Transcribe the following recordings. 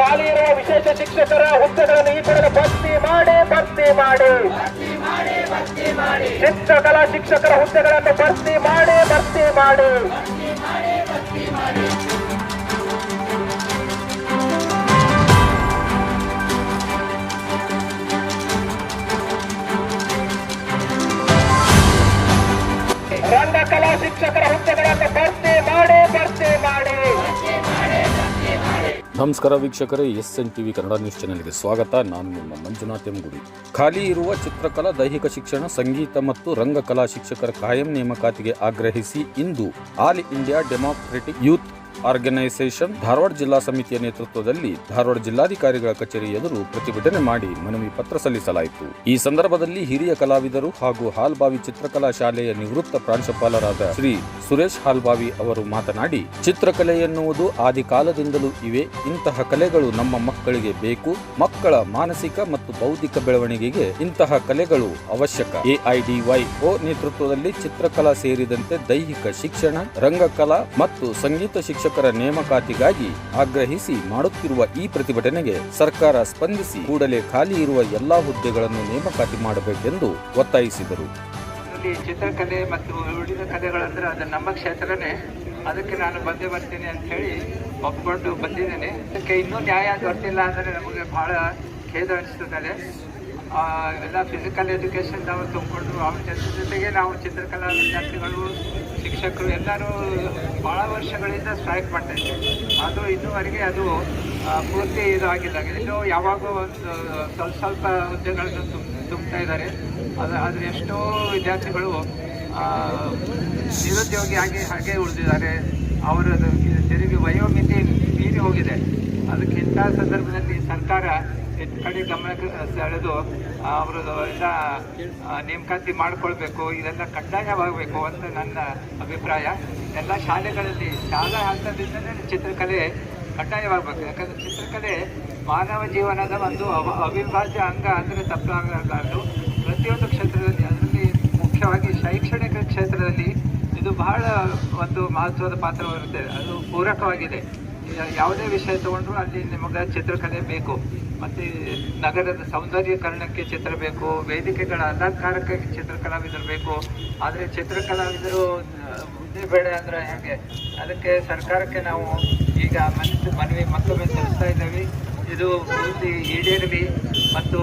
ಖಾಲಿ ಇರುವ ವಿಶೇಷ ಶಿಕ್ಷಕರ ಹುದ್ದೆಗಳನ್ನು ಈ ಕೂಡಲೇ ಭರ್ತಿ ಮಾಡಿ ಭರ್ತಿ ಮಾಡಿ. ಚಿತ್ರಕಲಾ ಶಿಕ್ಷಕರ ಹುದ್ದೆಗಳನ್ನು ಭರ್ತಿ ಮಾಡಿ ಭರ್ತಿ ಮಾಡಿ. ನಮಸ್ಕಾರ ವೀಕ್ಷಕರೇ S N TV Kannada news ಚಾನೆಲ್ಗೆ ಸ್ವಾಗತ. ನಾನು ನಿಮ್ಮ ಮಂಜುನಾಥ್ ಎಂಗುಡಿ. ಖಾಲಿ ಇರುವ ಚಿತ್ರಕಲಾ, ದೈಹಿಕ ಶಿಕ್ಷಣ, ಸಂಗೀತ ಮತ್ತು ರಂಗಕಲಾ ಶಿಕ್ಷಕರ ಕಾಯಂ ನೇಮಕಾತಿಗೆ ಆಗ್ರಹಿಸಿ ಇಂದು all India democratic youth organisation Dharwad ಜಿಲ್ಲಾ ಸಮಿತಿಯ ನೇತೃತ್ವದಲ್ಲಿ ಧಾರವಾಡ ಜಿಲ್ಲಾಧಿಕಾರಿಗಳ ಕಚೇರಿ ಎದುರು ಪ್ರತಿಭಟನೆ ಮಾಡಿ ಮನವಿ ಪತ್ರ ಸಲ್ಲಿಸಲಾಯಿತು. ಈ ಸಂದರ್ಭದಲ್ಲಿ ಹಿರಿಯ ಕಲಾವಿದರು ಹಾಗೂ ಹಾಲ್ಬಾವಿ ಚಿತ್ರಕಲಾ ಶಾಲೆಯ ನಿವೃತ್ತ ಪ್ರಾಂಶುಪಾಲರಾದ ಶ್ರೀ ಸುರೇಶ್ ಹಾಲ್ಬಾವಿ ಅವರು ಮಾತನಾಡಿ, ಚಿತ್ರಕಲೆ ಎನ್ನುವುದು ಆದಿ ಕಾಲದಿಂದಲೂ ಇವೆ, ಇಂತಹ ಕಲೆಗಳು ನಮ್ಮ ಮಕ್ಕಳಿಗೆ ಬೇಕು, ಮಕ್ಕಳ ಮಾನಸಿಕ ಮತ್ತು ಬೌದ್ಧಿಕ ಬೆಳವಣಿಗೆಗೆ ಇಂತಹ ಕಲೆಗಳು ಅವಶ್ಯಕ. ಎಐಡಿವೈಒ ನೇತೃತ್ವದಲ್ಲಿ ಚಿತ್ರಕಲಾ ಸೇರಿದಂತೆ ದೈಹಿಕ ಶಿಕ್ಷಣ, ರಂಗಕಲಾ ಮತ್ತು ಸಂಗೀತ ಶಿಕ್ಷಕರ ನೇಮಕಾತಿಗಾಗಿ ಆಗ್ರಹಿಸಿ ಮಾಡುತ್ತಿರುವ ಈ ಪ್ರತಿಭಟನೆಗೆ ಸರ್ಕಾರ ಸ್ಪಂದಿಸಿ ಕೂಡಲೇ ಖಾಲಿ ಇರುವ ಎಲ್ಲಾ ಹುದ್ದೆಗಳನ್ನು ನೇಮಕಾತಿ ಮಾಡಬೇಕೆಂದು ಒತ್ತಾಯಿಸಿದರು. ಚಿತ್ರಕಲೆ ಮತ್ತು ಉಳಿದ ಕಲೆಗಳಂದ್ರೆ ಅದು ನಮ್ಮ ಕ್ಷೇತ್ರನೇ. ಅದಕ್ಕೆ ನಾನು ಬಂದೇ ಬರ್ತೀನಿ ಅಂತ ಹೇಳಿ ಒಪ್ಕೊಂಡು ಬಂದಿದ್ದೇನೆ. ಅದಕ್ಕೆ ಇನ್ನೂ ನ್ಯಾಯ ದೊರೆತಿಲ್ಲ ಅಂದರೆ ನಮಗೆ ಬಹಳ ಖೇದ ಅನಿಸ್ತದೆ. ಎಲ್ಲ ಫಿಸಿಕಲ್ ಎಜುಕೇಶನ್ ನಾವು ತುಂಬಿಕೊಂಡು ಅವ್ರ ಜೊತೆ ಜೊತೆಗೆ ನಾವು ಚಿತ್ರಕಲಾ ವಿದ್ಯಾರ್ಥಿಗಳು ಶಿಕ್ಷಕರು ಎಲ್ಲರೂ ಭಾಳ ವರ್ಷಗಳಿಂದ ಸ್ಟ್ರೈಕ್ ಮಾಡ್ತಾ ಇದ್ದಾರೆ. ಅದು ಇನ್ನೂವರೆಗೆ ಅದು ಪೂರ್ತಿ ಇದು ಆಗಿಲ್ಲ. ಇನ್ನೂ ಯಾವಾಗೋ ಒಂದು ಸ್ವಲ್ಪ ಸ್ವಲ್ಪ ಹುದ್ದೆಗಳನ್ನು ತುಂಬ ತುಂಬ್ತಾ ಇದ್ದಾರೆ. ಅದು, ಆದರೆ ಎಷ್ಟೋ ವಿದ್ಯಾರ್ಥಿಗಳು ನಿರುದ್ಯೋಗಿಯಾಗಿ ಹಾಗೆ ಉಳಿದಿದ್ದಾರೆ. ಅವರ ತೆರಿಗೆ ವಯೋಮಿತಿ ಮೀರಿ ಹೋಗಿದೆ. ಅದಕ್ಕೆ ಇಂಥ ಸಂದರ್ಭದಲ್ಲಿ ಸರ್ಕಾರ ಕಡೆ ಗಮನ ಸೆಳೆದು ಅವರು ಎಲ್ಲ ನೇಮಕಾತಿ ಮಾಡಿಕೊಳ್ಬೇಕು ಇದೆಲ್ಲ ಕಡ್ಡಾಯವಾಗಬೇಕು ಅಂತ ನನ್ನ ಅಭಿಪ್ರಾಯ. ಎಲ್ಲ ಶಾಲೆಗಳಲ್ಲಿ ಶಾಲಾ ಹಂತದಿಂದಲೇ ಚಿತ್ರಕಲೆ ಕಡ್ಡಾಯವಾಗಬೇಕು. ಯಾಕಂದರೆ ಚಿತ್ರಕಲೆ ಮಾನವ ಜೀವನದ ಒಂದು ಅವ, ಅವಿಭಾಜ್ಯ ಅಂಗ ಅಂದರೆ ತಪ್ಪಾಗಲಾರದು ಪ್ರತಿಯೊಂದು ಕ್ಷೇತ್ರದಲ್ಲಿ, ಅದರಲ್ಲಿ ಮುಖ್ಯವಾಗಿ ಶೈಕ್ಷಣಿಕ ಕ್ಷೇತ್ರದಲ್ಲಿ ಇದು ಬಹಳ ಒಂದು ಮಹತ್ವದ ಪಾತ್ರವಿರುತ್ತೆ. ಅದು ಪೂರಕವಾಗಿದೆ. ಯಾವುದೇ ವಿಷಯ ತಗೊಂಡ್ರು ಅಲ್ಲಿ ನಿಮಗೆ ಚಿತ್ರಕಲೆ ಬೇಕು. ಮತ್ತು ನಗರದ ಸೌಂದರ್ಯೀಕರಣಕ್ಕೆ ಚಿತ್ರ ಬೇಕು ವೇದಿಕೆಗಳ ಅಲಂಕಾರಕ್ಕೆ ಚಿತ್ರಕಲಾವಿದರು ಬೇಕು. ಆದರೆ ಚಿತ್ರಕಲಾವಿದರು ಕಲಾವಿದರು ಹುದ್ದೆ ಬೇಡ ಅಂದರೆ ಹೇಗೆ? ಅದಕ್ಕೆ ಸರ್ಕಾರಕ್ಕೆ ನಾವು ಈಗ ಮನಸ್ಸು, ಮನವಿ ಮತ್ತೊಮ್ಮೆ ತಿಳಿಸ್ತಾ ಇದ್ದೀವಿ. ಇದು ಪೂರ್ತಿ ಈಡೇರಲಿ ಮತ್ತು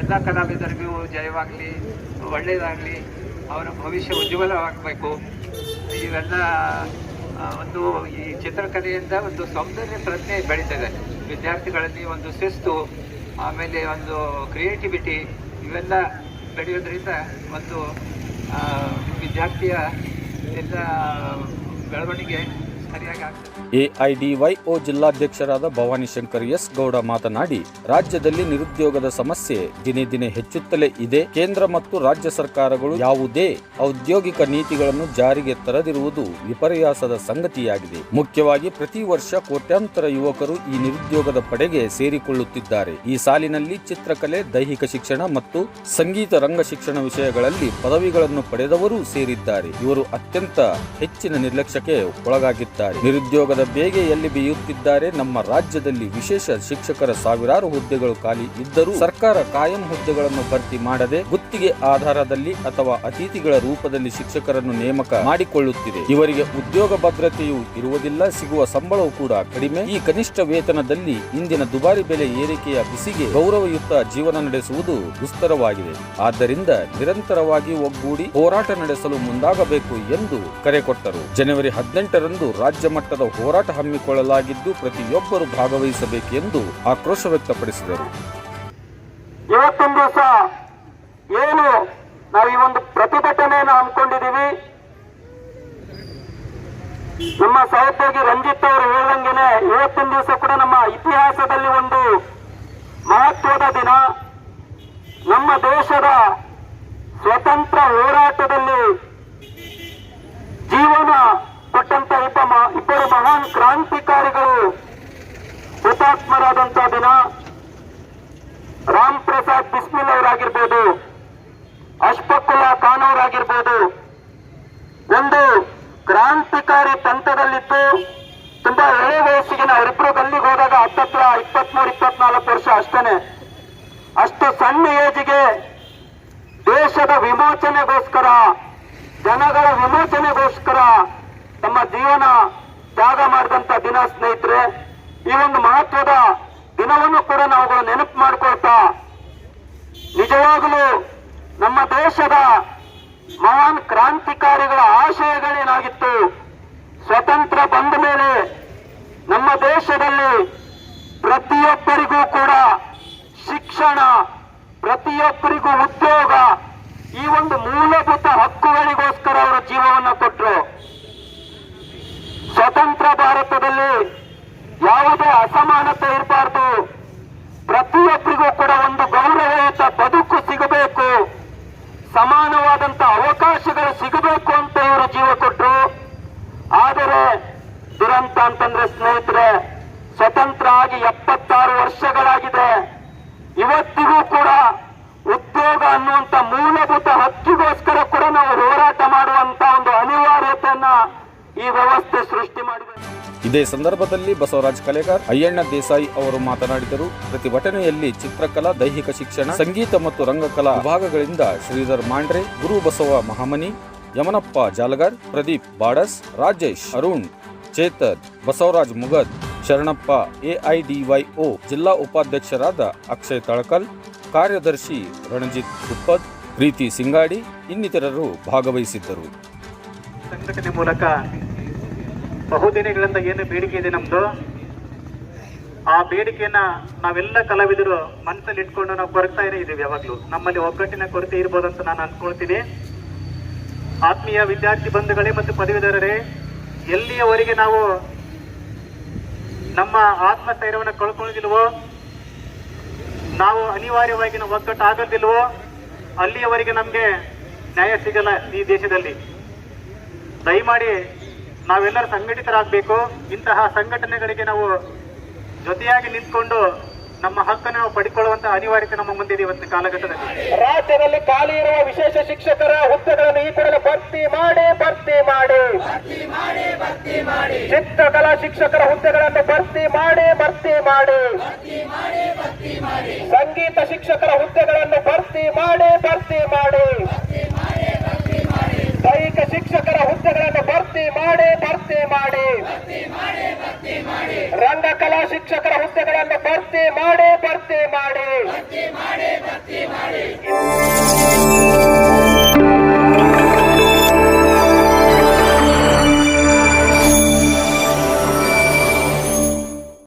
ಎಲ್ಲ ಕಲಾವಿದರಿಗೂ ಜಯವಾಗಲಿ, ಒಳ್ಳೆಯದಾಗಲಿ, ಅವರ ಭವಿಷ್ಯ ಉಜ್ವಲವಾಗಬೇಕು. ಇವೆಲ್ಲ ಒಂದು ಈ ಚಿತ್ರಕಲೆಯಿಂದ ಒಂದು ಸೌಂದರ್ಯ ಪ್ರಜ್ಞೆ ಬೆಳೀತದೆ. ವಿದ್ಯಾರ್ಥಿಗಳಲ್ಲಿ ಒಂದು ಶಿಸ್ತು ಆಮೇಲೆ ಒಂದು ಕ್ರಿಯೇಟಿವಿಟಿ ಇವೆಲ್ಲ ಬೆಳೆಯೋದ್ರಿಂದ ಒಂದು ವಿದ್ಯಾರ್ಥಿಯ ಎಲ್ಲ ಬೆಳವಣಿಗೆ ಎಐಡಿವೈಒ ಜಿಲ್ಲಾಧ್ಯಕ್ಷರಾದ ಭವಾನಿ ಶಂಕರ್ ಎಸ್ ಗೌಡ ಮಾತನಾಡಿ, ರಾಜ್ಯದಲ್ಲಿ ನಿರುದ್ಯೋಗದ ಸಮಸ್ಯೆ ದಿನೇ ದಿನೇ ಹೆಚ್ಚುತ್ತಲೇ ಇದೆ. ಕೇಂದ್ರ ಮತ್ತು ರಾಜ್ಯ ಸರ್ಕಾರಗಳು ಯಾವುದೇ ಔದ್ಯೋಗಿಕ ನೀತಿಗಳನ್ನು ಜಾರಿಗೆ ತರದಿರುವುದು ವಿಪರ್ಯಾಸದ ಸಂಗತಿಯಾಗಿದೆ. ಮುಖ್ಯವಾಗಿ ಪ್ರತಿ ವರ್ಷ ಕೋಟ್ಯಾಂತರ ಯುವಕರು ಈ ನಿರುದ್ಯೋಗದ ಪಡೆಗೆ ಸೇರಿಕೊಳ್ಳುತ್ತಿದ್ದಾರೆ. ಈ ಸಾಲಿನಲ್ಲಿ ಚಿತ್ರಕಲೆ, ದೈಹಿಕ ಶಿಕ್ಷಣ ಮತ್ತು ಸಂಗೀತ ರಂಗ ಶಿಕ್ಷಣ ವಿಷಯಗಳಲ್ಲಿ ಪದವಿಗಳನ್ನು ಪಡೆದವರೂ ಸೇರಿದ್ದಾರೆ. ಇವರು ಅತ್ಯಂತ ಹೆಚ್ಚಿನ ನಿರ್ಲಕ್ಷ್ಯಕ್ಕೆ ನಿರುದ್ಯೋಗದ ಬೇಗೆ ಎಲ್ಲಿ ಬೀಯುತ್ತಿದ್ದಾರೆ ನಮ್ಮ ರಾಜ್ಯದಲ್ಲಿ ವಿಶೇಷ ಶಿಕ್ಷಕರ ಸಾವಿರಾರು ಹುದ್ದೆಗಳು ಖಾಲಿ ಇದ್ದರೂ ಸರ್ಕಾರ ಕಾಯಂ ಹುದ್ದೆಗಳನ್ನು ಭರ್ತಿ ಮಾಡದೆ ಗುತ್ತಿಗೆ ಆಧಾರದಲ್ಲಿ ಅಥವಾ ಅತಿಥಿಗಳ ರೂಪದಲ್ಲಿ ಶಿಕ್ಷಕರನ್ನು ನೇಮಕ ಮಾಡಿಕೊಳ್ಳುತ್ತಿದೆ. ಇವರಿಗೆ ಉದ್ಯೋಗ ಭದ್ರತೆಯೂ ಇರುವುದಿಲ್ಲ, ಸಿಗುವ ಸಂಬಳವೂ ಕೂಡ ಕಡಿಮೆ. ಈ ಕನಿಷ್ಠ ವೇತನದಲ್ಲಿ ಇಂದಿನ ದುಬಾರಿ ಬೆಲೆ ಏರಿಕೆಯ ಬಿಸಿಗೆ ಗೌರವಯುತ ಜೀವನ ನಡೆಸುವುದು ದುಸ್ತರವಾಗಿದೆ. ಆದ್ದರಿಂದ ನಿರಂತರವಾಗಿ ಒಗ್ಗೂಡಿ ಹೋರಾಟ ನಡೆಸಲು ಮುಂದಾಗಬೇಕು ಎಂದು ಕರೆ ಕೊಟ್ಟರು. ಜನವರಿ ಹದಿನೆಂಟರಂದು ರಾಜ್ಯ ಮಟ್ಟದ ಹೋರಾಟ ಹಮ್ಮಿಕೊಳ್ಳಲಾಗಿದ್ದು ಪ್ರತಿಯೊಬ್ಬರು ಭಾಗವಹಿಸಬೇಕೆಂದು ಆಕ್ರೋಶ ವ್ಯಕ್ತಪಡಿಸಿದರು. ಏನು ನಾವು ಈ ಒಂದು ಪ್ರತಿಭಟನೆಯನ್ನು ಹಮ್ಮಿಕೊಂಡಿದ್ದೀವಿ. ನಮ್ಮ ಸಹೋದ್ಯೋಗಿ ರಂಜಿತ್ ಅವರು ಹೇಳಂಗೇನೆ ಇವತ್ತಿನ ದಿವಸ ಕೂಡ ನಮ್ಮ ಇತಿಹಾಸದಲ್ಲಿ ಒಂದು ಮಹತ್ವದ ದಿನ. ನಮ್ಮ ದೇಶದ ಸ್ವತಂತ್ರ ಹೋರಾಟದಲ್ಲಿ ಕ್ರಾಂತಿಕಾರಿಗಳು ಹುತಾತ್ಮರಾದಂತಹ ದಿನ ರಾಮ್ ಪ್ರಸಾದ್ ಬಿಸ್ಮಿಲ್ ಅವರಾಗಿರ್ಬೋದು, ಅಶ್ಫಕುಲ್ಲಾ ಖಾನ್ ಅವರಾಗಿರ್ಬೋದು. ಒಂದು ಕ್ರಾಂತಿಕಾರಿ ತಂತ್ರದಲ್ಲಿದ್ದು ತುಂಬಾ ಎಳೆ ವಯಸ್ಸಿಗೆ ಅವರಿಬ್ರು ಗಲ್ಲಿಗೆ ಹೋದಾಗ ಹತ್ತತ್ರ ಇಪ್ಪತ್ಮೂರು, ಇಪ್ಪತ್ನಾಲ್ಕು ವರ್ಷ ಅಷ್ಟೇನೆ. ಅಷ್ಟು ಸಣ್ಣ ಏಜಿಗೆ ದೇಶದ ವಿಮೋಚನೆಗೋಸ್ಕರ, ಜನಗಳ ವಿಮೋಚನೆಗೋಸ್ಕರ ತಮ್ಮ ಜೀವನ ತ್ಯಾಗ ಮಾಡಿದಂತ ದಿನ ಸ್ನೇಹಿತರೆ, ಈ ಒಂದು ಮಹತ್ವದ ದಿನವನ್ನು ಕೂಡ ನಾವುಗಳು ನೆನಪು ಮಾಡಿಕೊಳ್ತಾ, ನಿಜವಾಗಲೂ ನಮ್ಮ ದೇಶದ ಮಹಾನ್ ಕ್ರಾಂತಿಕಾರಿಗಳ ಆಶಯಗಳೇನಾಗಿತ್ತು, ಸ್ವತಂತ್ರ ಬಂದ ಮೇಲೆ ನಮ್ಮ ದೇಶದಲ್ಲಿ ಪ್ರತಿಯೊಬ್ಬರಿಗೂ ಕೂಡ ಶಿಕ್ಷಣ, ಪ್ರತಿಯೊಬ್ಬರಿಗೂ ಉದ್ಯೋಗ, ಈ ಒಂದು ಮೂಲಭೂತ ಹಕ್ಕುಗಳಿಗೋಸ್ಕರ ಅವರು ಜೀವವನ್ನು ಕೊಟ್ಟರು ಭಾರತದಲ್ಲಿ ಯಾವುದೇ ಅಸಮಾನತೆ ಇರಬಾರ್ದು. ಪ್ರತಿಯೊಬ್ಬರಿಗೂ ಕೂಡ ಒಂದು ಗೌರವಯುತ ಬದುಕು ಸಿಗಬೇಕು. ಸಮಾನವಾದಂತ ಅವಕಾಶಗಳು ಸಿಗಬೇಕು ಅಂತ ಇವರು ಜೀವ ಕೊಟ್ಟರು ಆದರೆ ದುರಂತ ಅಂತಂದ್ರೆ ಸ್ನೇಹಿತರೆ ಸ್ವತಂತ್ರ ಆಗಿ ಎಪ್ಪತ್ತಾರು ವರ್ಷಗಳಾಗಿದೆ. ಇವತ್ತಿಗೂ ಕೂಡ ಉದ್ಯೋಗ ಅನ್ನುವಂತ ಮೂಲಭೂತ ಹಕ್ಕಿಗೋಸ್ಕರ ಕೂಡ ನಾವು ಹೋರಾಟ ಮಾಡುವಂತ ಒಂದು ಅನಿವಾರ್ಯತೆಯನ್ನ ಈ ವ್ಯವಸ್ಥೆ ಸೃಷ್ಟಿ ಮಾಡಿದೆ. ಇದೇ ಸಂದರ್ಭದಲ್ಲಿ ಬಸವರಾಜ್ ಕಲೆಗಾರ್, ಅಯ್ಯಣ್ಣ ದೇಸಾಯಿ ಅವರು ಮಾತನಾಡಿದರು. ಪ್ರತಿಭಟನೆಯಲ್ಲಿ ಚಿತ್ರಕಲಾ, ದೈಹಿಕ ಶಿಕ್ಷಣ, ಸಂಗೀತ ಮತ್ತು ರಂಗಕಲಾ ವಿಭಾಗಗಳಿಂದ ಶ್ರೀಧರ್ ಮಾಂಡ್ರೆ, ಗುರು ಬಸವ ಮಹಾಮನಿ, ಯಮನಪ್ಪ ಜಾಲಗರ್, ಪ್ರದೀಪ್ ಬಾಡಸ್, ರಾಜೇಶ್ ಅರುಣ್, ಚೇತನ್, ಬಸವರಾಜ್ ಮುಗದ್, ಶರಣಪ್ಪ ಎಐಡಿವೈಒ ಜಿಲ್ಲಾ ಉಪಾಧ್ಯಕ್ಷರಾದ ಅಕ್ಷಯ್ ತಳಕಲ್, ಕಾರ್ಯದರ್ಶಿ ರಣಜಿತ್ ಗುಪ್ಪದ್ ಪ್ರೀತಿ ಸಿಂಗಾಡಿ ಇನ್ನಿತರರು ಭಾಗವಹಿಸಿದ್ದರು. ಮೂಲಕ ಬಹುದಿನಗಳಿಂದ ಏನು ಬೇಡಿಕೆ ಇದೆ ನಮ್ದು? ಆ ಬೇಡಿಕೆಯನ್ನ ನಾವೆಲ್ಲ ಕಲಾವಿದರು ಮನಸ್ಸಲ್ಲಿ ಇಟ್ಕೊಂಡು ನಾವು ಕೊರಗ್ತಾನೆ ಇದೀವಿ ಯಾವಾಗ್ಲೂ. ನಮ್ಮಲ್ಲಿ ಒಗ್ಗಟ್ಟಿನ ಕೊರತೆ ಇರ್ಬೋದು ಅಂತ ನಾನು ಅನ್ಕೊಳ್ತೀನಿ. ಆತ್ಮೀಯ ವಿದ್ಯಾರ್ಥಿ ಬಂಧುಗಳೇ ಮತ್ತು ಪದವೀಧರರೇ, ಎಲ್ಲಿಯವರೆಗೆ ನಾವು ನಮ್ಮ ಆತ್ಮಸ್ಥೈರ್ಯವನ್ನು ಕಳ್ಕೊಳ್ಳೋದಿಲ್ವೋ ನಾವು ಅನಿವಾರ್ಯವಾಗಿ ನಾವು ಒಗ್ಗಟ್ಟು ಆಗೋದಿಲ್ವೋ ಅಲ್ಲಿಯವರೆಗೆ ನಮಗೆ ನ್ಯಾಯ ಸಿಗಲ್ಲ ಈ ದೇಶದಲ್ಲಿ. ದಯಮಾಡಿ ನಾವೆಲ್ಲರೂ ಸಂಘಟಿತರಾಗಬೇಕು. ಇಂತಹ ಸಂಘಟನೆಗಳಿಗೆ ನಾವು ಜೊತೆಯಾಗಿ ನಿಂತ್ಕೊಂಡು ನಮ್ಮ ಹಕ್ಕನ್ನು ನಾವು ಪಡಿಕೊಳ್ಳುವಂತ ಅನಿವಾರ್ಯತೆ ನಮ್ಮ ಮುಂದಿದೆ ಇವತ್ತಿನ ಕಾಲಘಟ್ಟದಲ್ಲಿ. ರಾಜ್ಯದಲ್ಲಿ ಖಾಲಿ ಇರುವ ವಿಶೇಷ ಶಿಕ್ಷಕರ ಹುದ್ದೆಗಳನ್ನು ಈ ಕೂಡಲೇ ಭರ್ತಿ ಮಾಡಿ ಭರ್ತಿ ಮಾಡಿ. ಚಿತ್ರಕಲಾ ಶಿಕ್ಷಕರ ಹುದ್ದೆಗಳನ್ನು ಭರ್ತಿ ಮಾಡಿ ಭರ್ತಿ ಮಾಡಿ. ಸಂಗೀತ ಶಿಕ್ಷಕರ ಹುದ್ದೆಗಳನ್ನು ಭರ್ತಿ ಮಾಡಿ ಭರ್ತಿ ಮಾಡಿ. ಭರ್ತಿ ಮಾಡಿ ಭರ್ತಿ ಮಾಡಿ. ರಂಗ ಕಲಾ ಶಿಕ್ಷಕರ ಹುದ್ದೆಗಳನ್ನು ಭರ್ತಿ ಮಾಡಿ ಭರ್ತಿ ಮಾಡಿ.